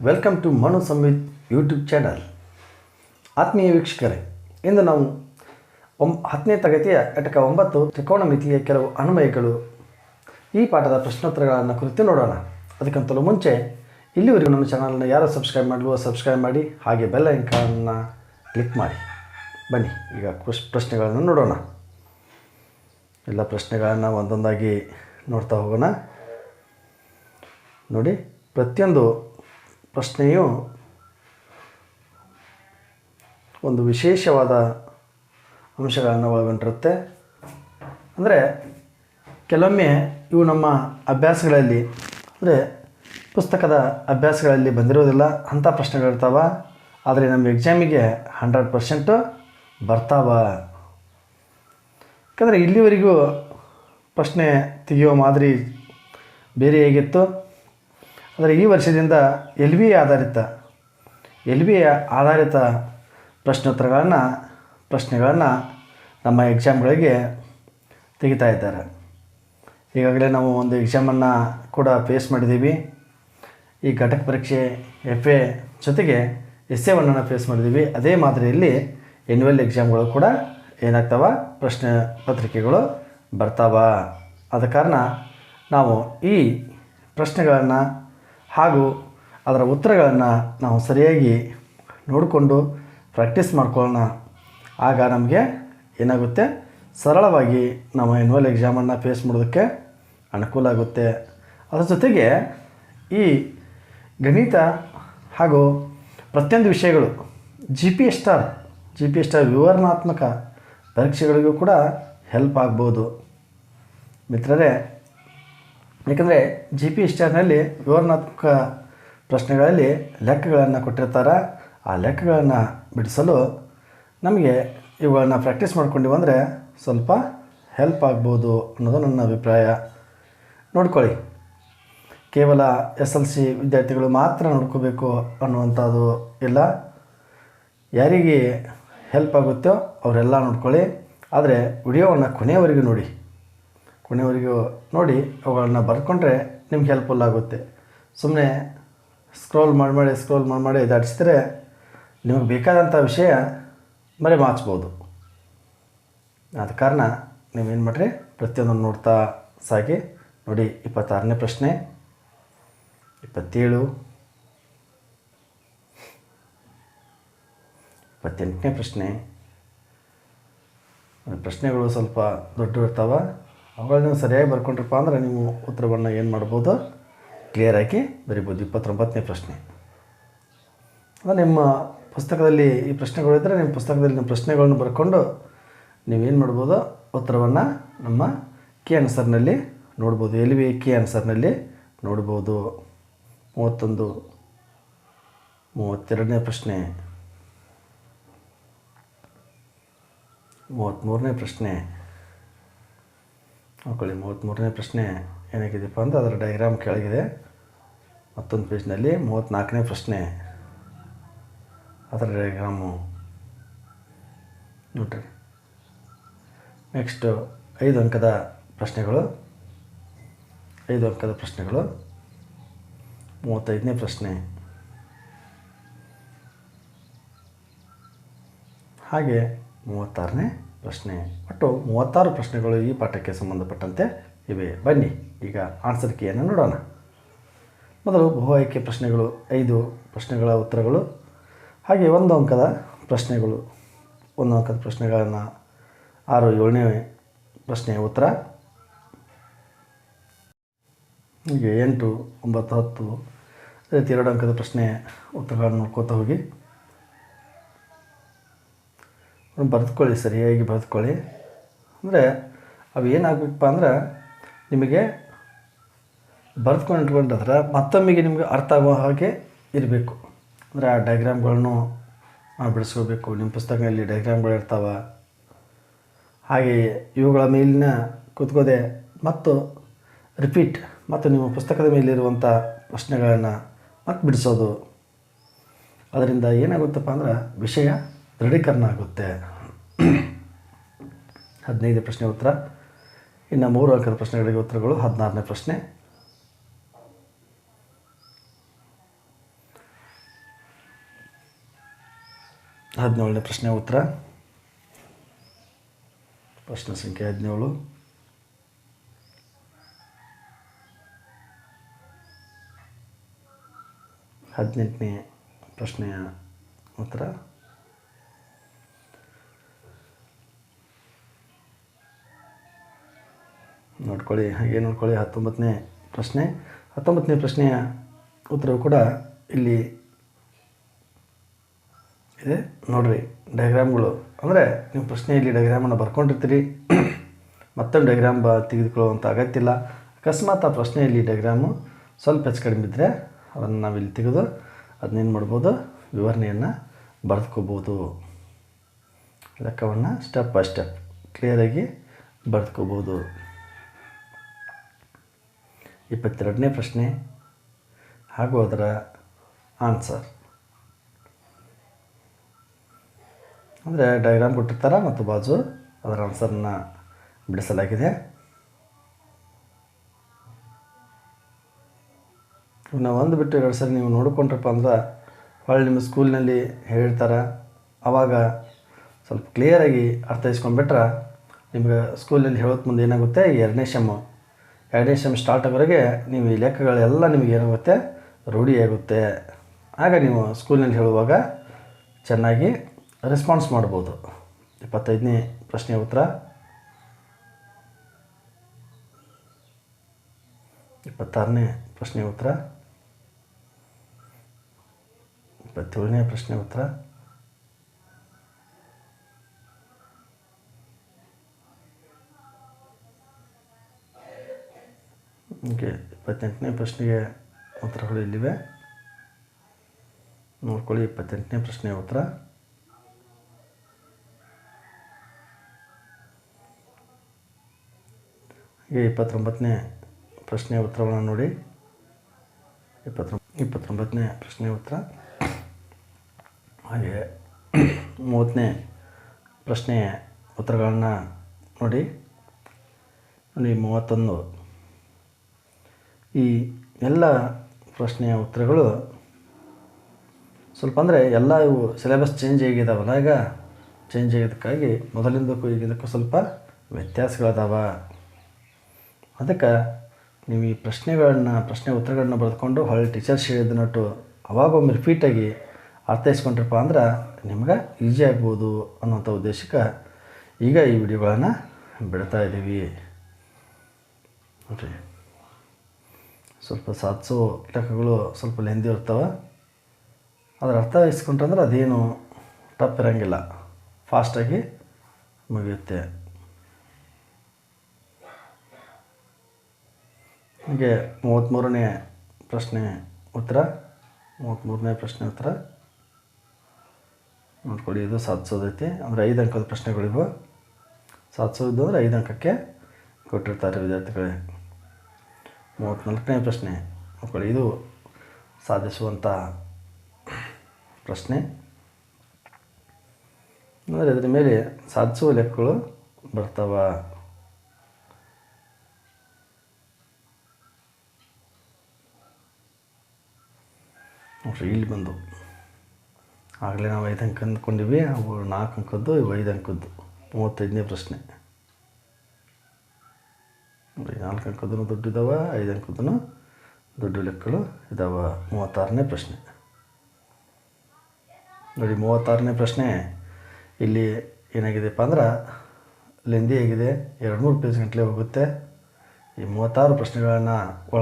Welcome to Manu Samvith YouTube channel ಆತ್ಮೀಯ ವೀಕ್ಷಕರೇ, ಇಂದು ನಾವು ಒಂ, ಹತ್ತನೇ ತರಗತಿಯ ಘಟಕ ಒಂಬತ್ತು ತ್ರಿಕೋಣಮಿತಿಯ ಕೆಲವು ಅನ್ವಯಗಳು ಈ ಪಾಠದ ಪ್ರಶ್ನೋತ್ತರಗಳನ್ನು ಕುರಿತು ನೋಡೋಣ. ಅದಕ್ಕಿಂತಲೂ ಮುಂಚೆ ಇಲ್ಲಿವರೆಗೂ ನಮ್ಮ ಚಾನಲನ್ನು ಯಾರು ಸಬ್ಸ್ಕ್ರೈಬ್ ಮಾಡಲು ಸಬ್ಸ್ಕ್ರೈಬ್ ಮಾಡಿ, ಹಾಗೆ ಬೆಲ್ ಐಕಾನ್ನ ಕ್ಲಿಕ್ ಮಾಡಿ. ಬನ್ನಿ, ಈಗ ಪ್ರಶ್, ಪ್ರಶ್ನೆಗಳನ್ನು ನೋಡೋಣ. ಎಲ್ಲ ಪ್ರಶ್ನೆಗಳನ್ನು ಒಂದೊಂದಾಗಿ ನೋಡ್ತಾ ಹೋಗೋಣ. ನೋಡಿ, ಪ್ರತಿಯೊಂದು ಪ್ರಶ್ನೆಯು ಒಂದು ವಿಶೇಷವಾದ ಅಂಶಗಳನ್ನು ಒಳಗೊಂಡಿರುತ್ತೆ. ಅಂದರೆ ಕೆಲವೊಮ್ಮೆ ಇವು ನಮ್ಮ ಅಭ್ಯಾಸಗಳಲ್ಲಿ, ಅಂದರೆ ಪುಸ್ತಕದ ಅಭ್ಯಾಸಗಳಲ್ಲಿ ಬಂದಿರೋದಿಲ್ಲ. ಅಂಥ ಪ್ರಶ್ನೆಗಳಿರ್ತಾವ ಆದರೆ ನಮ್ಮ ಎಕ್ಸಾಮಿಗೆ ಹಂಡ್ರೆಡ್ ಪರ್ಸೆಂಟು ಬರ್ತಾವ. ಯಾಕಂದರೆ ಇಲ್ಲಿವರೆಗೂ ಪ್ರಶ್ನೆ ತೆಗೆಯುವ ಮಾದರಿ ಬೇರೆ ಹೇಗಿತ್ತು? ಆದರೆ ಈ ವರ್ಷದಿಂದ ಎಲ್ ವಿ ಆಧಾರಿತ, ಎಲ್ ಬಿ ಆಧಾರಿತ ಪ್ರಶ್ನೋತ್ತರಗಳನ್ನು ಪ್ರಶ್ನೆಗಳನ್ನು ನಮ್ಮ ಎಕ್ಸಾಮ್ಗಳಿಗೆ ತೆಗಿತಾ ಇದ್ದಾರೆ. ಈಗಾಗಲೇ ನಾವು ಒಂದು ಎಕ್ಸಾಮನ್ನು ಕೂಡ ಫೇಸ್ ಮಾಡಿದ್ದೀವಿ. ಈ ಘಟಕ ಪರೀಕ್ಷೆ ಎಫ್ ಎ ಜೊತೆಗೆ ಎಸ್ ಎ ಒನ್ನನ್ನು ಫೇಸ್ ಮಾಡಿದ್ದೀವಿ. ಅದೇ ಮಾದರಿಯಲ್ಲಿ ಎನ್ಯುವಲ್ ಎಕ್ಸಾಮ್ಗಳು ಕೂಡ ಏನಾಗ್ತಾವ? ಪ್ರಶ್ನೆ ಪತ್ರಿಕೆಗಳು ಬರ್ತಾವ. ಆದ ಕಾರಣ ನಾವು ಈ ಪ್ರಶ್ನೆಗಳನ್ನು ಹಾಗೂ ಅದರ ಉತ್ತರಗಳನ್ನು ನಾವು ಸರಿಯಾಗಿ ನೋಡಿಕೊಂಡು ಪ್ರಾಕ್ಟೀಸ್ ಮಾಡ್ಕೊಳ್ಳೋಣ. ಆಗ ನಮಗೆ ಏನಾಗುತ್ತೆ? ಸರಳವಾಗಿ ನಾವು ಎನ್ವಲ್ ಎಕ್ಸಾಮನ್ನು ಫೇಸ್ ಮಾಡೋದಕ್ಕೆ ಅನುಕೂಲ ಆಗುತ್ತೆ. ಅದರ ಜೊತೆಗೆ ಈ ಗಣಿತ ಹಾಗೂ ಪ್ರತಿಯೊಂದು ವಿಷಯಗಳು G P S star G P S star ವಿವರಣಾತ್ಮಕ ಪರೀಕ್ಷೆಗಳಿಗೂ ಕೂಡ ಹೆಲ್ಪ್ ಆಗ್ಬೋದು. ಮಿತ್ರರೇ ಯಾಕಂದರೆ ಜಿ ಪಿ ಸ್ಟಾರ್ನಲ್ಲಿ ವಿವರಣಾತ್ಮಕ ಪ್ರಶ್ನೆಗಳಲ್ಲಿ ಲೆಕ್ಕಗಳನ್ನು ಕೊಟ್ಟಿರ್ತಾರೆ. ಆ ಲೆಕ್ಕಗಳನ್ನು ಬಿಡಿಸಲು ನಮಗೆ ಇವುಗಳನ್ನು ಪ್ರಾಕ್ಟೀಸ್ ಮಾಡ್ಕೊಂಡು ಅಂದರೆ ಸ್ವಲ್ಪ ಹೆಲ್ಪ್ ಆಗ್ಬೋದು ಅನ್ನೋದು ನನ್ನ ಅಭಿಪ್ರಾಯ. ನೋಡ್ಕೊಳ್ಳಿ. ಕೇವಲ ಎಸ್ ಎಲ್ ಸಿ ವಿದ್ಯಾರ್ಥಿಗಳು ಮಾತ್ರ ನೋಡ್ಕೋಬೇಕು ಅನ್ನುವಂಥದ್ದು ಇಲ್ಲ. ಯಾರಿಗೆ ಹೆಲ್ಪ್ ಆಗುತ್ತೋ ಅವರೆಲ್ಲ ನೋಡ್ಕೊಳ್ಳಿ. ಆದರೆ ವಿಡಿಯೋವನ್ನು ಕೊನೆಯವರೆಗೂ ನೋಡಿ. ಕೊನೆಯವರೆಗೂ ನೋಡಿ ಅವುಗಳನ್ನ ಬರ್ಕೊಂಡ್ರೆ ನಿಮ್ಗೆ ಹೆಲ್ಪ್ಫುಲ್ ಆಗುತ್ತೆ. ಸುಮ್ಮನೆ ಸ್ಕ್ರೋಲ್ ಮಾಡಿ ಮಾಡಿ ಸ್ಕ್ರೋಲ್ ಮಾಡಿ ಮಾಡಿ ಇದಾಡಿಸಿದ್ರೆ ನಿಮಗೆ ಬೇಕಾದಂಥ ವಿಷಯ ಮರೆ ಮಾಚ್ಬೋದು ಆದ ಕಾರಣ ನೀವೇನು ಮಾಡಿರಿ? ಪ್ರತಿಯೊಂದನ್ನು ನೋಡ್ತಾ ಸಾಗಿ ನೋಡಿ ಇಪ್ಪತ್ತಾರನೇ ಪ್ರಶ್ನೆ. ಇಪ್ಪತ್ತೇಳು. ಇಪ್ಪತ್ತೆಂಟನೇ ಪ್ರಶ್ನೆ. ಪ್ರಶ್ನೆಗಳು ಸ್ವಲ್ಪ ದೊಡ್ಡ ಇರ್ತಾವೆ. ಅವುಗಳನ್ನ ಸರಿಯಾಗಿ ಬರ್ಕೊಂಡ್ರಪ್ಪ ಅಂದರೆ ನೀವು ಉತ್ತರವನ್ನು ಏನು ಮಾಡ್ಬೋದು? ಕ್ಲಿಯರಾಗಿ ಬರಿಬೋದು. ಇಪ್ಪತ್ತೊಂಬತ್ತನೇ ಪ್ರಶ್ನೆ. ಅದು ನಿಮ್ಮ ಪುಸ್ತಕದಲ್ಲಿ ಈ ಪ್ರಶ್ನೆಗಳಿದ್ದರೆ ನಿಮ್ಮ ಪುಸ್ತಕದಲ್ಲಿ ನಿಮ್ಮ ಪ್ರಶ್ನೆಗಳನ್ನು ಬರ್ಕೊಂಡು ನೀವೇನು ಮಾಡ್ಬೋದು? ಉತ್ತರವನ್ನು ನಮ್ಮ ಕೆ ಆನ್ಸರ್ನಲ್ಲಿ ನೋಡ್ಬೋದು. ಎಲ್ ವಿ ಕೆ ಆನ್ಸರ್ನಲ್ಲಿ ನೋಡ್ಬೋದು? ಮೂವತ್ತೊಂದು, ಮೂವತ್ತೆರಡನೇ ಪ್ರಶ್ನೆ. ಮೂವತ್ತ್ಮೂರನೇ ಪ್ರಶ್ನೆ. ನೋಡ್ಕೊಳ್ಳಿ ಮೂವತ್ತ್ಮೂರನೇ ಪ್ರಶ್ನೆ ಏನಾಗಿದೆಯಪ್ಪ ಅಂದರೆ ಅದರ ಡೈಗ್ರಾಮ್ ಕೆಳಗಿದೆ. ಮತ್ತೊಂದು ಪೇಜ್ನಲ್ಲಿ ಮೂವತ್ತ್ನಾಲ್ಕನೇ ಪ್ರಶ್ನೆ. ಅದರ ಡೈಗ್ರಾಮು ನೋಡ್ರಿ. ನೆಕ್ಸ್ಟು ಐದು ಅಂಕದ ಪ್ರಶ್ನೆಗಳು. ಐದು ಅಂಕದ ಪ್ರಶ್ನೆಗಳು. ಮೂವತ್ತೈದನೇ ಪ್ರಶ್ನೆ. ಹಾಗೆ ಮೂವತ್ತಾರನೇ ಪ್ರಶ್ನೆ. ಒಟ್ಟು ಮೂವತ್ತಾರು ಪ್ರಶ್ನೆಗಳು ಈ ಪಾಠಕ್ಕೆ ಸಂಬಂಧಪಟ್ಟಂತೆ ಇವೆ. ಬನ್ನಿ, ಈಗ ಆನ್ಸರ್ ಕೀಯನ್ನು ನೋಡೋಣ. ಮೊದಲು ಬಹು ಆಯ್ಕೆ ಪ್ರಶ್ನೆಗಳು, ಐದು ಪ್ರಶ್ನೆಗಳ ಉತ್ತರಗಳು, ಹಾಗೆ ಒಂದು ಅಂಕದ ಪ್ರಶ್ನೆಗಳು. ಒಂದು ಅಂಕದ ಪ್ರಶ್ನೆಗಳನ್ನು ಆರು ಏಳನೇ ಪ್ರಶ್ನೆಯ ಉತ್ತರ. ಹೀಗೆ ಎಂಟು, ಒಂಬತ್ತು, ಹತ್ತು ರೀತಿ ಎರಡು ಅಂಕದ ಪ್ರಶ್ನೆ ಉತ್ತರಗಳನ್ನು ನೋಡ್ಕೋತಾ ಹೋಗಿ. ಬರೆದುಕೊಳ್ಳಿ, ಸರಿಯಾಗಿ ಬರೆದುಕೊಳ್ಳಿ. ಅಂದರೆ ಅವು ಏನಾಗಬೇಕಪ್ಪ ಅಂದ್ರೆ ನಿಮಗೆ ಬರೆದುಕೊಂಡು ಇಟ್ಕೊಂಡ್ರೆ ಮತ್ತೊಮ್ಮೆಗೆ ನಿಮಗೆ ಅರ್ಥ ಆಗೋ ಹಾಗೆ ಇರಬೇಕು. ಅಂದರೆ ಆ ಡಯಾಗ್ರಾಮ್ಗಳನ್ನು ನಾವು ಬಿಡಿಸ್ಕೋಬೇಕು. ನಿಮ್ಮ ಪುಸ್ತಕದಲ್ಲಿ ಡಯಾಗ್ರಾಮ್ಗಳು ಇರ್ತಾವೆ. ಹಾಗೆ ಇವುಗಳ ಮೇಲಿನ ಕೂತ್ಕೋದೆ ಮತ್ತು ರಿಪೀಟ್ ಮತ್ತು ನಿಮ್ಮ ಪುಸ್ತಕದ ಮೇಲಿರುವಂಥ ಪ್ರಶ್ನೆಗಳನ್ನು ಮತ್ತೆ ಬಿಡಿಸೋದು. ಅದರಿಂದ ಏನಾಗುತ್ತಪ್ಪ ಅಂದ್ರೆ ವಿಷಯ ದೃಢೀಕರಣ ಆಗುತ್ತೆ ಹದಿನೈದು ಪ್ರಶ್ನೆ ಉತ್ತರ. ಇನ್ನು ಮೂರು ಅಂಕದ ಪ್ರಶ್ನೆಗಳಿಗೆ ಉತ್ತರಗಳು. ಹದಿನಾರನೇ ಪ್ರಶ್ನೆ. ಹದಿನೇಳನೇ ಪ್ರಶ್ನೆ ಉತ್ತರ. ಪ್ರಶ್ನೆ ಸಂಖ್ಯೆ ಹದಿನೇಳು. ಹದಿನೆಂಟನೇ ಪ್ರಶ್ನೆಯ ಉತ್ತರ. ನೋಡ್ಕೊಳ್ಳಿ, ಹಾಗೆ ನೋಡ್ಕೊಳ್ಳಿ. ಹತ್ತೊಂಬತ್ತನೇ ಪ್ರಶ್ನೆ. ಹತ್ತೊಂಬತ್ತನೇ ಪ್ರಶ್ನೆಯ ಉತ್ತರವು ಕೂಡ ಇಲ್ಲಿ ಇದೆ. ನೋಡಿರಿ ಡಯಾಗ್ರಾಮ್ಗಳು ಅಂದರೆ ನೀವು ಪ್ರಶ್ನೆಯಲ್ಲಿ ಡಯಾಗ್ರಾಮನ್ನು ಬರ್ಕೊಂಡಿರ್ತೀರಿ. ಮತ್ತೊಂದು ಡಯಾಗ್ರಾಮ್ ಬ ತೆಗೆದುಕೊಳ್ಳುವಂಥ ಅಗತ್ಯ ಇಲ್ಲ ಅಕಸ್ಮಾತ್ ಆ ಪ್ರಶ್ನೆಯಲ್ಲಿ ಡಯಾಗ್ರಾಮು ಸ್ವಲ್ಪ ಹೆಚ್ಚು ಕಡಿಮೆ ಇದ್ದರೆ ಅದನ್ನು ನಾವಿಲ್ಲಿ ತೆಗೆದು ಅದನ್ನೇನು ಮಾಡ್ಬೋದು? ವಿವರಣೆಯನ್ನು ಬರೆದ್ಕೋಬೋದು. ಲೆಕ್ಕವನ್ನು ಸ್ಟೆಪ್ ಬೈ ಸ್ಟೆಪ್ ಕ್ಲಿಯರಾಗಿ ಬರೆದುಕೋಬೋದು. ಇಪ್ಪತ್ತೆರಡನೇ ಪ್ರಶ್ನೆ ಹಾಗೂ ಅದರ ಆನ್ಸರ್. ಅಂದರೆ ಡಯಾಗ್ರಾಮ್ ಕೊಟ್ಟಿರ್ತಾರೆ ಮತ್ತು ಬಾಜು ಅದರ ಆನ್ಸರ್ನ ಬಿಡಿಸಲಾಗಿದೆ. ಇವನ್ನ ಒಂದು ಬಿಟ್ಟು ಎರಡು ಸರಿ ನೀವು ನೋಡಿಕೊಂಡ್ರಪ್ಪ ಅಂದ್ರೆ ಹೊಳ್ಳಿ ನಿಮ್ಮ ಸ್ಕೂಲ್ನಲ್ಲಿ ಹೇಳ್ತಾರೆ. ಆವಾಗ ಸ್ವಲ್ಪ ಕ್ಲಿಯರಾಗಿ ಅರ್ಥೈಸ್ಕೊಂಡ್ಬಿಟ್ರೆ ನಿಮ್ಗೆ ಸ್ಕೂಲಲ್ಲಿ ಹೇಳೋದು ಮುಂದೆ ಏನಾಗುತ್ತೆ? ಎರಡನೇ ಶೆಮ್ಮು ಎರಡನೇ ಸೆಮ್ ಸ್ಟಾರ್ಟ್ ಆಗೋವರೆಗೆ ನೀವು ಈ ಲೆಕ್ಕಗಳೆಲ್ಲ ನಿಮಗೆ ಏನಾಗುತ್ತೆ? ರೂಢಿಯಾಗುತ್ತೆ ಆಗ ನೀವು ಸ್ಕೂಲ್ನಲ್ಲಿ ಹೇಳುವಾಗ ಚೆನ್ನಾಗಿ ರೆಸ್ಪಾನ್ಸ್ ಮಾಡ್ಬೋದು. ಇಪ್ಪತ್ತೈದನೇ ಪ್ರಶ್ನೆಯ ಉತ್ತರ. ಇಪ್ಪತ್ತಾರನೇ ಪ್ರಶ್ನೆಯ ಉತ್ತರ. ಇಪ್ಪತ್ತೇಳನೇ ಪ್ರಶ್ನೆ ಉತ್ತರ. ಓಕೆ, ಇಪ್ಪತ್ತೆಂಟನೇ ಪ್ರಶ್ನೆಗೆ ಉತ್ತರಗಳು ಇಲ್ಲಿವೆ ನೋಡ್ಕೊಳ್ಳಿ, ಇಪ್ಪತ್ತೆಂಟನೇ ಪ್ರಶ್ನೆ ಉತ್ತರ. ಹಾಗೆ ಇಪ್ಪತ್ತೊಂಬತ್ತನೇ ಪ್ರಶ್ನೆ ಉತ್ತರವನ್ನು ನೋಡಿ. ಇಪ್ಪತ್ತೊಂಬ, ಇಪ್ಪತ್ತೊಂಬತ್ತನೇ ಪ್ರಶ್ನೆ ಉತ್ತರ. ಹಾಗೆ ಮೂವತ್ತನೇ ಪ್ರಶ್ನೆ ಉತ್ತರಗಳನ್ನು ನೋಡಿ. ನೋಡಿ, ಮೂವತ್ತೊಂದು. ಈ ಎಲ್ಲ ಪ್ರಶ್ನೆಯ ಉತ್ತರಗಳು ಸ್ವಲ್ಪ ಅಂದರೆ ಎಲ್ಲ ಇವು ಸಿಲೆಬಸ್ ಚೇಂಜ್ ಆಗಿದಾವಲ್ಲ ಈಗ ಚೇಂಜ್ ಆಗಿದ್ದಕ್ಕಾಗಿ ಮೊದಲಿಂದಕ್ಕೂ ಈಗಿದ್ದಕ್ಕೂ ಸ್ವಲ್ಪ ವ್ಯತ್ಯಾಸಗಳದಾವ. ಅದಕ್ಕೆ ನೀವು ಈ ಪ್ರಶ್ನೆಗಳನ್ನ, ಪ್ರಶ್ನೆ ಉತ್ತರಗಳನ್ನ ಬರೆದುಕೊಂಡು ಹೊಳ್ಳಿ ಟೀಚರ್ಸ್ ಹೇಳಿದನಟ್ಟು ಅವಾಗೊಮ್ಮೆ ರಿಪೀಟಾಗಿ ಅರ್ಥೈಸ್ಕೊಂಡ್ರಪ್ಪ ಅಂದ್ರೆ ನಿಮ್ಗೆ ಈಸಿ ಆಗ್ಬೋದು ಅನ್ನೋಂಥ ಉದ್ದೇಶಕ್ಕೆ ಈಗ ಈ ವಿಡಿಯೋಗಳನ್ನು ಬಿಡ್ತಾ ಇದ್ದೀವಿ ಸ್ವಲ್ಪ ಸಾಧಿಸೋ ಕೀಟಕಗಳು ಸ್ವಲ್ಪ ಲೆಂದಿ ಇರ್ತವೆ. ಅದರ ಅರ್ಥ ಇಸ್ಕೊಂಡ್ರೆ ಅದೇನು ಟಪ್ ಇರೋಂಗಿಲ್ಲ. ಫಾಸ್ಟಾಗಿ ಮುಗಿಯುತ್ತೆ. ಹೀಗೆ ಮೂವತ್ತ್ಮೂರನೇ ಪ್ರಶ್ನೆ ಉತ್ತರ. ಮೂವತ್ತ್ಮೂರನೇ ಪ್ರಶ್ನೆ ಉತ್ತರ. ನೋಡ್ಕೊಳ್ಳಿ, ಇದು ಸಾಧಿಸೋದೈತಿ ಅಂದರೆ ಐದು ಅಂಕದ ಪ್ರಶ್ನೆಗಳಿವು. ಸಾಧಿಸೋದು ಅಂದರೆ ಐದು ಅಂಕಕ್ಕೆ ಕೊಟ್ಟಿರ್ತಾರೆ ವಿದ್ಯಾರ್ಥಿಗಳೇ. ಮೂವತ್ತ್ನಾಲ್ಕನೇ ಪ್ರಶ್ನೆ. ಮಕ್ಕಳು, ಇದು ಸಾಧಿಸುವಂಥ ಪ್ರಶ್ನೆ. ಅಂದರೆ ಅದರ ಮೇಲೆ ಸಾಧಿಸುವ ಲೆಕ್ಕಗಳು ಬರ್ತಾವ. ಇಲ್ಲಿ ಬಂದು. ಆಗಲೇ ನಾವು ಐದು ಅಂಕ ಅಂದ್ಕೊಂಡಿವಿ ಅವು ನಾಲ್ಕು ಅಂಕದ್ದು, ಇವು ಐದು ಅಂಕದ್ದು. ಮೂವತ್ತೈದನೇ ಪ್ರಶ್ನೆ. ನೋಡಿ ನಾಲ್ಕು ಅಂಕದೂ ದುಡ್ಡು ಇದ್ದಾವೆ ಐದು ಅಂಕದೂ ದುಡ್ಡು ಲೆಕ್ಕಗಳು ಇದ್ದಾವೆ ಮೂವತ್ತಾರನೇ ಪ್ರಶ್ನೆ. ನೋಡಿ, ಮೂವತ್ತಾರನೇ ಪ್ರಶ್ನೆ. ಇಲ್ಲಿ ಏನಾಗಿದೆಪ್ಪ ಅಂದ್ರೆ, ಲೆಂದಿ ಆಗಿದೆ ಎರಡು ಮೂರು ಪೇಜ್ ಗಂಟಲೆ ಹೋಗುತ್ತೆ. ಈ ಮೂವತ್ತಾರು ಪ್ರಶ್ನೆಗಳನ್ನು ಒಳ